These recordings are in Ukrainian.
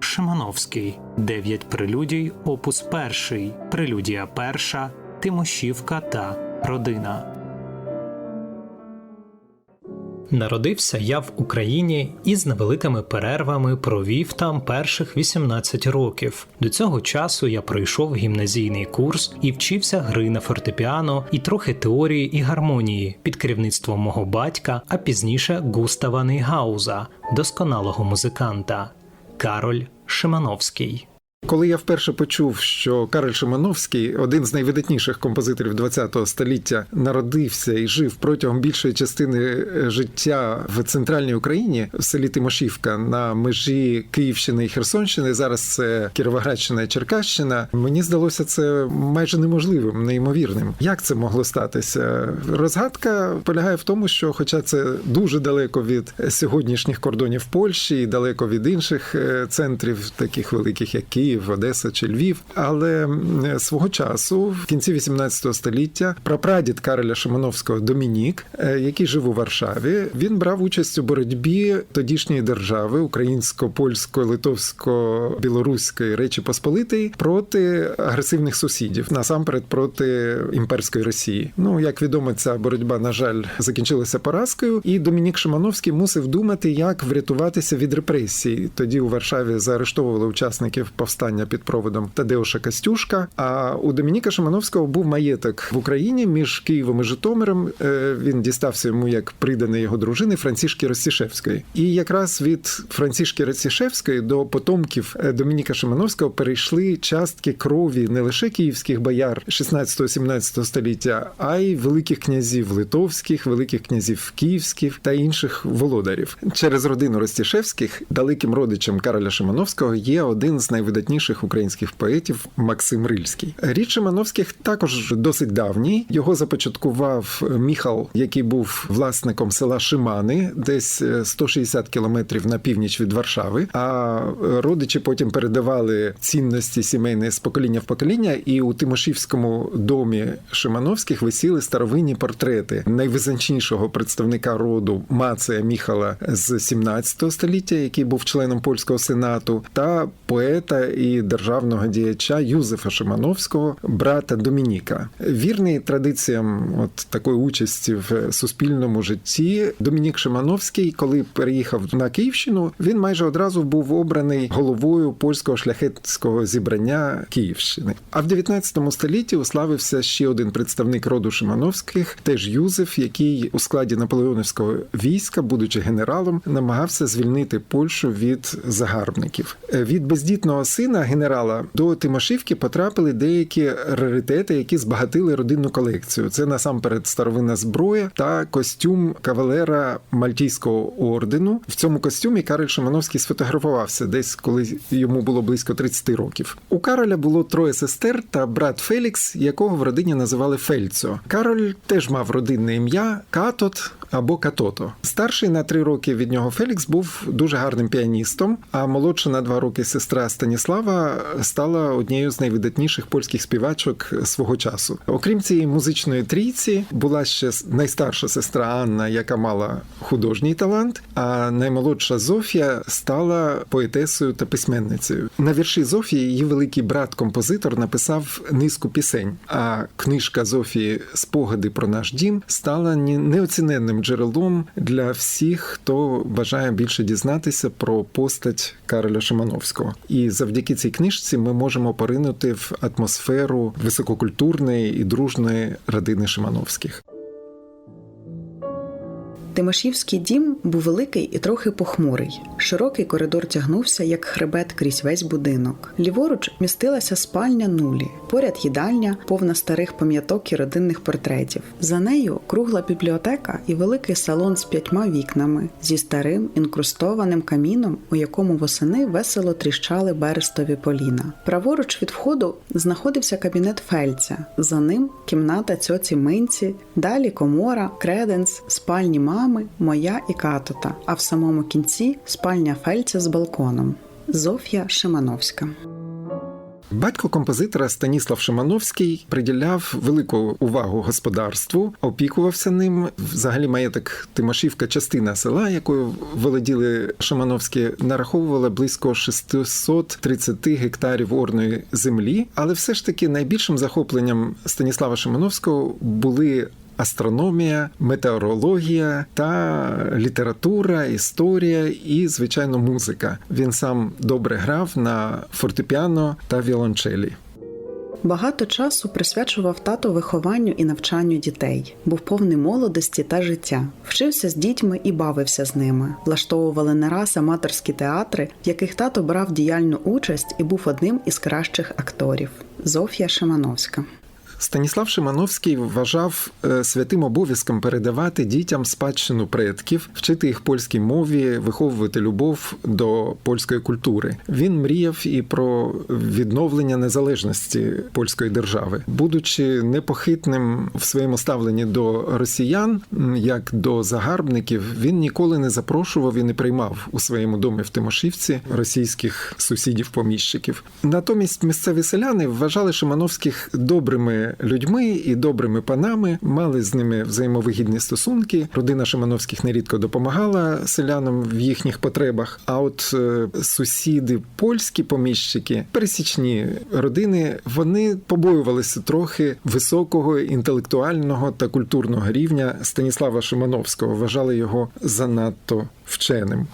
Шимановський. Дев'ять прелюдій, опус перший, прелюдія перша, Тимошівка та родина. Народився я в Україні і з невеликими перервами провів там перших 18 років. До цього часу я пройшов гімназійний курс і вчився гри на фортепіано і трохи теорії і гармонії під керівництвом мого батька, а пізніше Густава Нейгауза, досконалого музиканта. Кароль Шимановський. Коли я вперше почув, що Кароль Шимановський, один з найвидатніших композиторів ХХ століття, народився і жив протягом більшої частини е, життя в центральній Україні в селі Тимошівка на межі Київщини і Херсонщини. Зараз це Кіровоградщина і Черкащина. Мені здалося це майже неможливим, неймовірним. Як це могло статися? Розгадка полягає в тому, що, хоча це дуже далеко від сьогоднішніх кордонів Польщі, і далеко від інших е, центрів, таких великих як Київ. Одеса чи Львів, але свого часу, в кінці 18 століття, прапрадід Кароля Шимановського Домінік, е, який жив у Варшаві, він брав участь у боротьбі тодішньої держави українсько-польсько-литовсько-білоруської Речі Посполитої проти агресивних сусідів, насамперед проти імперської Росії. Ну як відомо, ця боротьба, на жаль, закінчилася поразкою, і Домінік Шимановський мусив думати, як врятуватися від репресій. Тоді у Варшаві заарештовували учасників повстання під проводом Тадеуша Костюшка. А у Домініка Шимановського був маєток в Україні між Києвом і Житомиром. Е, Він дістався йому як приданий його дружини Францішки Ростішевської. І якраз від Францішки Ростішевської до потомків е, Домініка Шимановського перейшли частки крові не лише київських бояр 16-17 століття, а й великих князів литовських, великих князів київських та інших володарів. Через родину Ростішевських далеким родичем Кароля Шимановського є один з найвидатніших українських поетів Максим Рильський. Рід Шимановських також досить давній. Його започаткував Міхал, який був власником села Шимани, десь е, 160 кілометрів на північ від Варшави. А е, родичі потім передавали цінності сімейні з покоління в покоління, і у Тимошівському домі Шимановських висіли старовинні портрети найвизначнішого представника роду Мацея Міхала з 17 століття, який був членом польського сенату, та поета і державного діяча Юзефа Шимановського, брата Домініка. Вірний традиціям от такої участі в суспільному житті, Домінік Шимановський, коли переїхав на Київщину, він майже одразу був обраний головою польського шляхетського зібрання Київщини. А в 19 столітті уславився ще один представник роду Шимановських, теж Юзеф, який у складі наполеонівського війська, будучи генералом, намагався звільнити Польщу від загарбників. Е, Від бездітного сина генерала до Тимошівки потрапили деякі раритети, які збагатили родинну колекцію. Це насамперед старовинна зброя та костюм кавалера Мальтійського ордену. В цьому костюмі Кароль Шимановський сфотографувався десь, коли йому було близько 30 років. У Кароля було троє сестер та брат Фелікс, якого в родині називали Фельцо. Кароль теж мав родинне ім'я Катот або Катото. Старший на три роки від нього Фелікс був дуже гарним піаністом, а молодша на два роки сестра Станіслава стала однією з найвидатніших польських співачок свого часу. Окрім цієї музичної трійці, була ще найстарша сестра Анна, яка мала художній талант, а наймолодша Зофія стала поетесою та письменницею. На вірші Зофії її великий брат-композитор написав низку пісень. А книжка Зофії Спогади про наш дім стала неоціненним джерелом для всіх, хто бажає більше дізнатися про постать Кароля Шимановського. І завдяки цій книжці ми можемо поринути в атмосферу висококультурної і дружної родини Шимановських. Тимошівський дім був великий і трохи похмурий. Широкий коридор тягнувся, як хребет крізь весь будинок. Ліворуч містилася спальня нулі, поряд їдальня, повна старих пам'яток і родинних портретів. За нею кругла бібліотека і великий салон з п'ятьма вікнами зі старим інкрустованим каміном, у якому восени весело тріщали берестові поліна. Праворуч від входу знаходився кабінет Фельця. За ним кімната цьоці Минці, далі комора, креденс, спальні мами, моя і катота, а в самому кінці спальня Фельця з балконом. Зофія Шимановська. Батько композитора Станіслав Шимановський приділяв велику увагу господарству, опікувався ним. Взагалі маєток Тимошівка, частина села, якою володіли Шимановські, нараховувала близько 630 гектарів орної землі. Але все ж таки найбільшим захопленням Станіслава Шимановського були астрономія, метеорологія та література, історія і, звичайно, музика. Він сам добре грав на фортепіано та віолончелі. Багато часу присвячував тато вихованню і навчанню дітей, був повний молодості та життя. Вчився з дітьми і бавився з ними. Влаштовували не раз аматорські театри, в яких тато брав діяльну участь і був одним із кращих акторів. Зофія Шимановська. Станіслав Шимановський вважав е, святим обов'язком передавати дітям спадщину предків, вчити їх польській мові, виховувати любов до польської культури. Він мріяв і про відновлення незалежності польської держави, будучи непохитним в своєму ставленні до росіян, як до загарбників, він ніколи не запрошував і не приймав у своєму домі в Тимошівці російських сусідів-поміщиків. Натомість місцеві селяни вважали Шимановських добрими людьми і добрими панами, мали з ними взаємовигідні стосунки. Родина Шимановських нерідко допомагала селянам в їхніх потребах. А от е, сусіди, польські поміщики, пересічні родини, вони побоювалися трохи високого інтелектуального та культурного рівня Станіслава Шимановського, вважали його занадто вченим.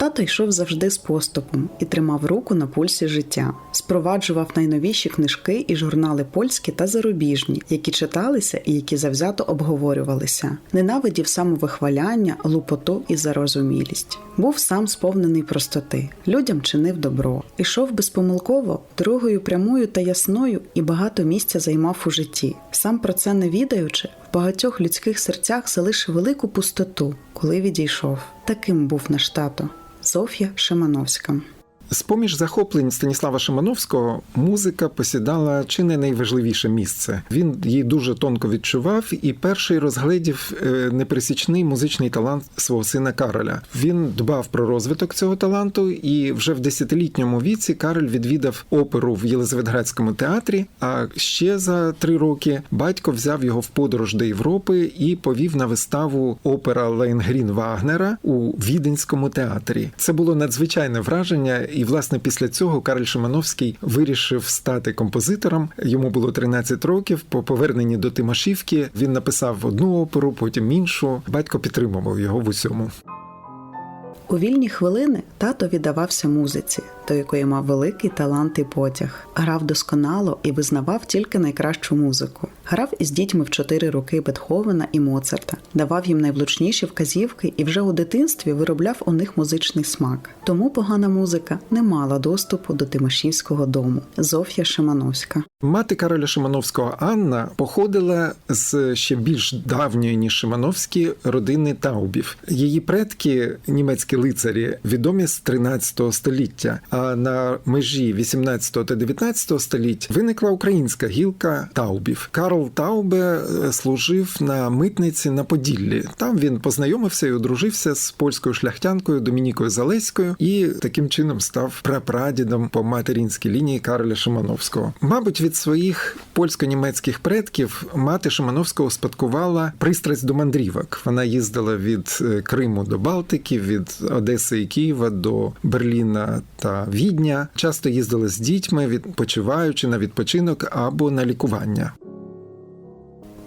Тато йшов завжди з поступом і тримав руку на пульсі життя, спроваджував найновіші книжки і журнали польські та зарубіжні, які читалися і які завзято обговорювалися. Ненавидів самовихваляння, лупоту і зарозумілість. Був сам сповнений простоти, людям чинив добро, ішов безпомилково, дорогою прямою та ясною і багато місця займав у житті. Сам про це не відаючи, в багатьох людських серцях залишив велику пустоту, коли відійшов. Таким був наш тато. Софія Шимановська. З поміж захоплень Станіслава Шимановського музика посідала чи не найважливіше місце. Він її дуже тонко відчував і перший розгледів е, непересічний музичний талант свого сина Кароля. Він дбав про розвиток цього таланту, і вже в десятилітньому віці Кароль відвідав оперу в Єлизаветградському театрі. А ще за три роки батько взяв його в подорож до Європи і повів на виставу опера Лейнгрін Вагнера у Віденському театрі. Це було надзвичайне враження. І власне після цього Карл Шимановський вирішив стати композитором. Йому було 13 років. По поверненні до Тимашівки він написав одну оперу, потім іншу. Батько підтримував його в усьому. У вільні хвилини тато віддавався музиці, до якої мав великий талант і потяг. Грав досконало і визнавав тільки найкращу музику. Грав із дітьми в чотири роки Бетховена і Моцарта, давав їм найвлучніші вказівки і вже у дитинстві виробляв у них музичний смак. Тому погана музика не мала доступу до Тимошівського дому. Зофія Шимановська. Мати Кароля Шимановського Анна походила з ще більш давньої ніж Шимановські родини Таубів. Її предки, німецькі лицарі, відомі з 13 століття. А на межі 18 та 19 століть виникла українська гілка Таубів. Карл Таубе е, служив на митниці на Поділлі. Там він познайомився і одружився з польською шляхтянкою Домінікою Залеською і таким чином став прапрадідом по материнській лінії Кароля Шимановського. Мабуть, від своїх польсько-німецьких предків мати Шимановського успадкувала пристрасть до мандрівок. Вона їздила від е, Криму до Балтики, від Одеси і Києва до Берліна та Відня. Часто їздили з дітьми, відпочиваючи на відпочинок або на лікування.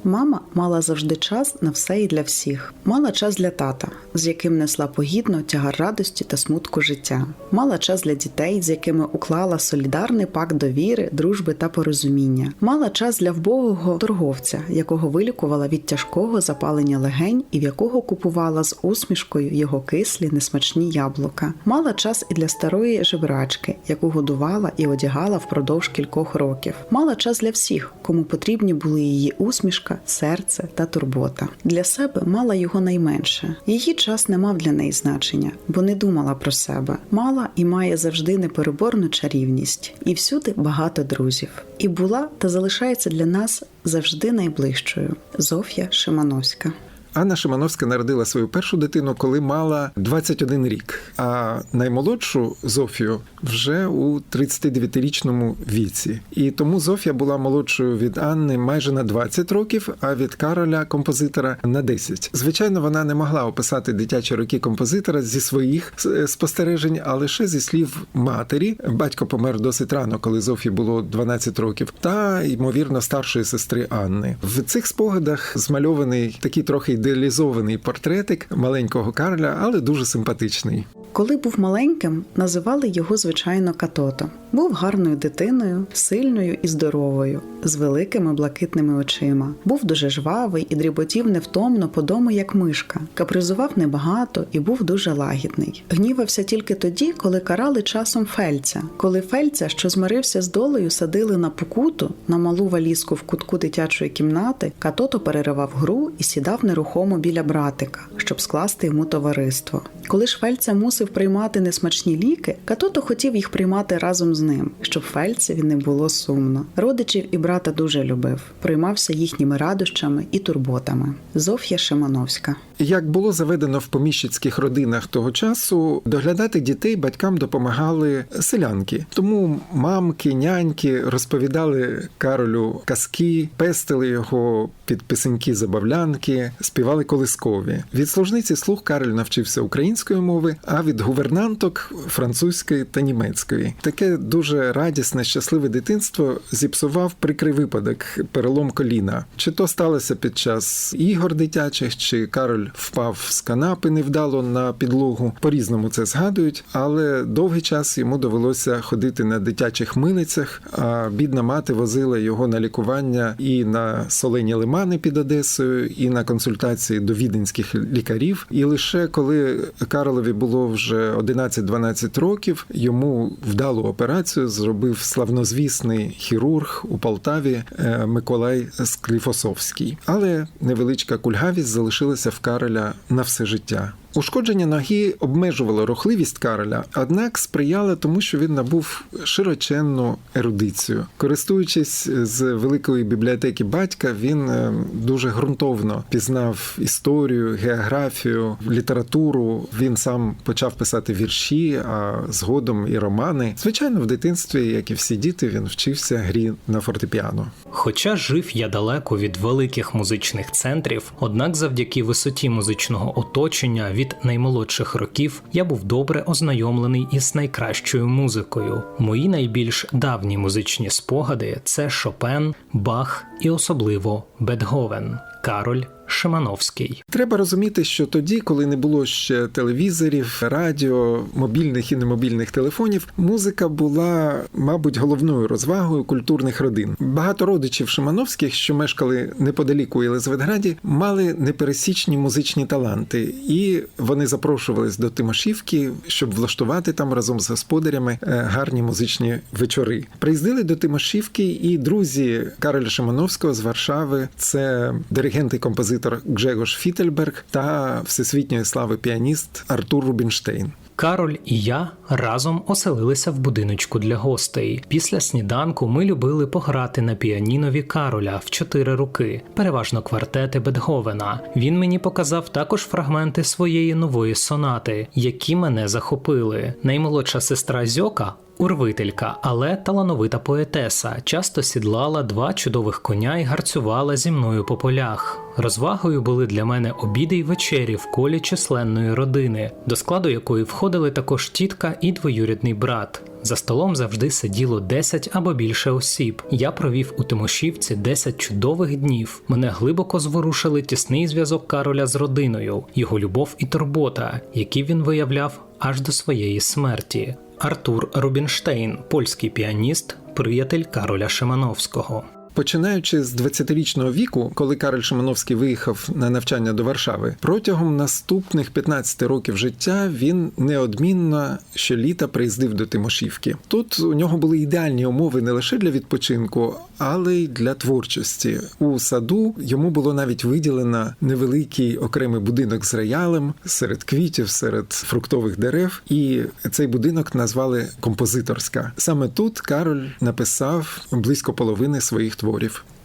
Мама мала завжди час на все і для всіх. Мала час для тата, з яким несла погідно тягар радості та смутку життя. Мала час для дітей, з якими уклала солідарний пакт довіри, дружби та порозуміння. Мала час для вбогого торговця, якого вилікувала від тяжкого запалення легень і в якого купувала з усмішкою його кислі, несмачні яблука. Мала час і для старої жебрачки, яку годувала і одягала впродовж кількох років. Мала час для всіх, кому потрібні були її усмішка, серце та турбота. Для себе мала його найменше. Її час не мав для неї значення, бо не думала про себе. Мала і має завжди непереборну чарівність, і всюди багато друзів. І була та залишається для нас завжди найближчою. Зоф'я Шимановська. Анна Шимановська народила свою першу дитину, коли мала 21 рік, а наймолодшу Зофію вже у 39-річному віці. І тому Зофія була молодшою від Анни майже на 20 років, а від Кароля композитора на 10. Звичайно, вона не могла описати дитячі роки композитора зі своїх е, спостережень, а лише зі слів матері. Батько помер досить рано, коли Зофії було 12 років, та ймовірно старшої сестри Анни. В цих спогадах змальований такий трохи ідеалізований портретик маленького Карля, але дуже симпатичний. Коли був маленьким, називали його звичайно Катото. Був гарною дитиною, сильною і здоровою, з великими блакитними очима. Був дуже жвавий і дріботів невтомно по дому, як мишка. Капризував небагато і був дуже лагідний. Гнівався тільки тоді, коли карали часом фельця. Коли фельця, що змирився з долею, садили на покуту на малу валізку в кутку дитячої кімнати, Катото переривав гру і сідав нерухомо біля братика, щоб скласти йому товариство. Коли ж фельця мусив приймати несмачні ліки, Катото хотів їх приймати разом з ним, щоб фельцеві не було сумно. Родичів і брата дуже любив, приймався їхніми радощами і турботами. Зоф'я Шимановська. Як було заведено в поміщицьких родинах того часу, доглядати дітей батькам допомагали селянки. Тому мамки, няньки розповідали Каролю казки, пестили його під писеньки забавлянки, співали колискові. Від служниці слух Кароль навчився української мови, а від гувернанток французької та німецької. Таке дуже радісне, щасливе дитинство зіпсував прикрий випадок перелом коліна. Чи то сталося під час ігор дитячих, чи Кароль впав з канапи невдало на підлогу. По-різному це згадують, але довгий час йому довелося ходити на дитячих милицях. А бідна мати возила його на лікування і на солені лимани під Одесою, і на консультації до віденських лікарів. І лише коли Карлові було вже 11-12 років, йому вдалу операцію зробив славнозвісний хірург у Полтаві е, Миколай Скліфосовський. Але невеличка кульгавість залишилася в Кароля на все життя. Ушкодження ноги обмежувало рухливість Кароля, однак сприяло тому, що він набув широченну ерудицію. Користуючись з великої бібліотеки батька, він е, дуже ґрунтовно пізнав історію, географію, літературу. Він сам почав писати вірші, а згодом і романи. Звичайно, в дитинстві, як і всі діти, він вчився грі на фортепіано. Хоча жив я далеко від великих музичних центрів, однак завдяки висоті музичного оточення від наймолодших років я був добре ознайомлений із найкращою музикою. Мої найбільш давні музичні спогади це Шопен, Бах і особливо Бетговен, Кароль Шимановський. Треба розуміти, що тоді, коли не було ще телевізорів, радіо, мобільних і немобільних телефонів, музика була, мабуть, головною розвагою культурних родин. Багато родичів Шимановських, що мешкали неподалік у Єлизаветграді, мали непересічні музичні таланти, і вони запрошувались до Тимошівки, щоб влаштувати там разом з господарями е, гарні музичні вечори. Приїздили до Тимошівки і друзі Кароля Шимановського з Варшави. Це диригент і композитор Гжегош Фітельберг та всесвітньої слави піаніст Артур Рубінштейн. Кароль і я разом оселилися в будиночку для гостей. Після сніданку ми любили пограти на піанінові Кароля в чотири руки, переважно квартети Бетговена. Він мені показав також фрагменти своєї нової сонати, які мене захопили. Наймолодша сестра Зьока. Урвителька, але талановита поетеса, часто сідлала два чудових коня і гарцювала зі мною по полях. Розвагою були для мене обіди й вечері в колі численної родини, до складу якої входили також тітка і двоюрідний брат. За столом завжди сиділо 10 або більше осіб. Я провів у Тимошівці 10 чудових днів. Мене глибоко зворушили тісний зв'язок Кароля з родиною, його любов і турбота, які він виявляв аж до своєї смерті. Артур Рубінштейн, польський піаніст, приятель Кароля Шимановського. Починаючи з 20-річного віку, коли Кароль Шимановський виїхав на навчання до Варшави, протягом наступних 15 років життя він неодмінно щоліта приїздив до Тимошівки. Тут у нього були ідеальні умови не лише для відпочинку, але й для творчості. У саду йому було навіть виділено невеликий окремий будинок з роялем серед квітів, серед фруктових дерев. І цей будинок назвали композиторська. Саме тут Кароль написав близько половини своїх творів.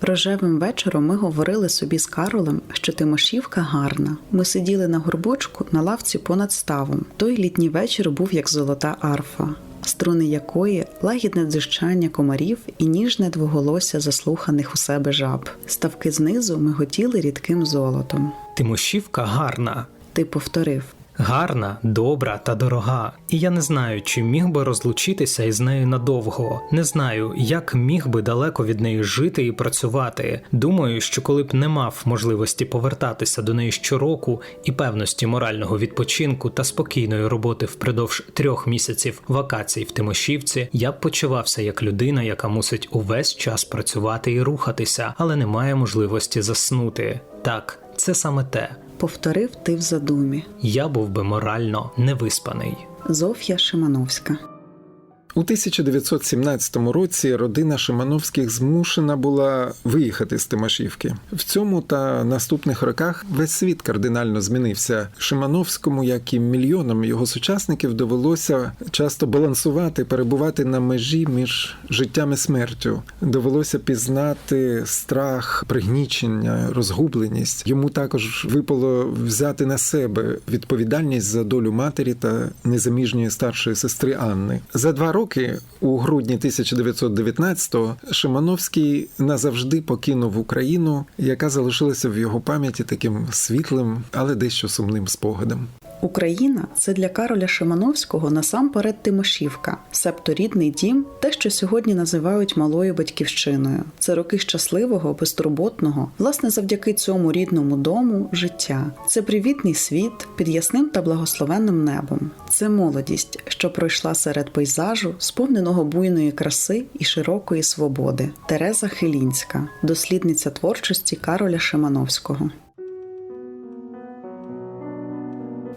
Рожевим вечором ми говорили собі з Каролем, що Тимошівка гарна. Ми сиділи на горбочку на лавці понад ставом. Той літній вечір був як золота арфа, струни якої лагідне дзижчання комарів і ніжне двоголосся заслуханих у себе жаб. Ставки знизу миготіли рідким золотом. Тимошівка гарна. Ти повторив. Гарна, добра та дорога. І я не знаю, чи міг би розлучитися із нею надовго. Не знаю, як міг би далеко від неї жити і працювати. Думаю, що коли б не мав можливості повертатися до неї щороку і певності морального відпочинку та спокійної роботи впродовж трьох місяців вакацій в Тимошівці, я б почувався як людина, яка мусить увесь час працювати і рухатися, але не має можливості заснути. Так, це саме те. Повторив ти в задумі. Я був би морально невиспаний. Зоф'я Шимановська. У 1917 році родина Шимановських змушена була виїхати з Тимошівки. В цьому та наступних роках весь світ кардинально змінився. Шимановському, як і мільйонам його сучасників, довелося часто балансувати, перебувати на межі між життям і смертю. Довелося пізнати страх, пригнічення, розгубленість. Йому також випало взяти на себе відповідальність за долю матері та незаміжньої старшої сестри Анни. За два роки, у грудні 1919-го, Шимановський назавжди покинув Україну, яка залишилася в його пам'яті таким світлим, але дещо сумним спогадом. Україна це для Кароля Шимановського насамперед Тимошівка, себто рідний дім, те, що сьогодні називають малою батьківщиною. Це роки щасливого, безтурботного, власне, завдяки цьому рідному дому життя. Це привітний світ під ясним та благословенним небом. Це молодість, що пройшла серед пейзажу, сповненого буйної краси і широкої свободи. Тереза Хилінська, дослідниця творчості Кароля Шимановського.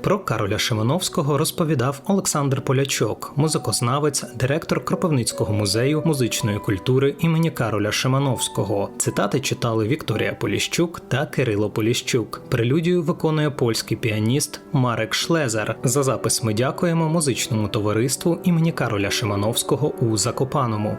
Про Кароля Шимановського розповідав Олександр Полячок, музикознавець, директор Кропивницького музею музичної культури імені Кароля Шимановського. Цитати читали Вікторія Поліщук та Кирило Поліщук. Прелюдію виконує польський піаніст Марек Шлезер. За запис ми дякуємо музичному товариству імені Кароля Шимановського у Закопаному.